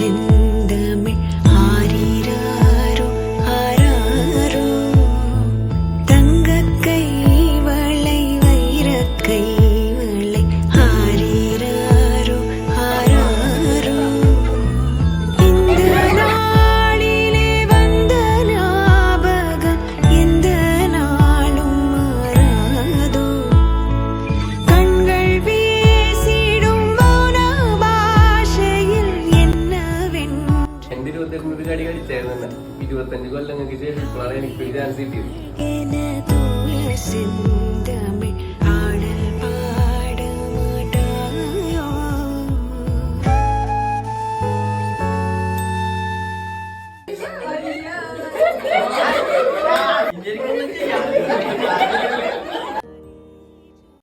你 അദ്ദേഹം ഒരു കളി കളിച്ചായിരുന്നു ഇരുപത്തഞ്ച് കൊല്ലങ്ങൾക്ക് ശേഷം ഇപ്പോഴാണ് എനിക്ക് ഒരു ചാൻസ് കിട്ടിയത്.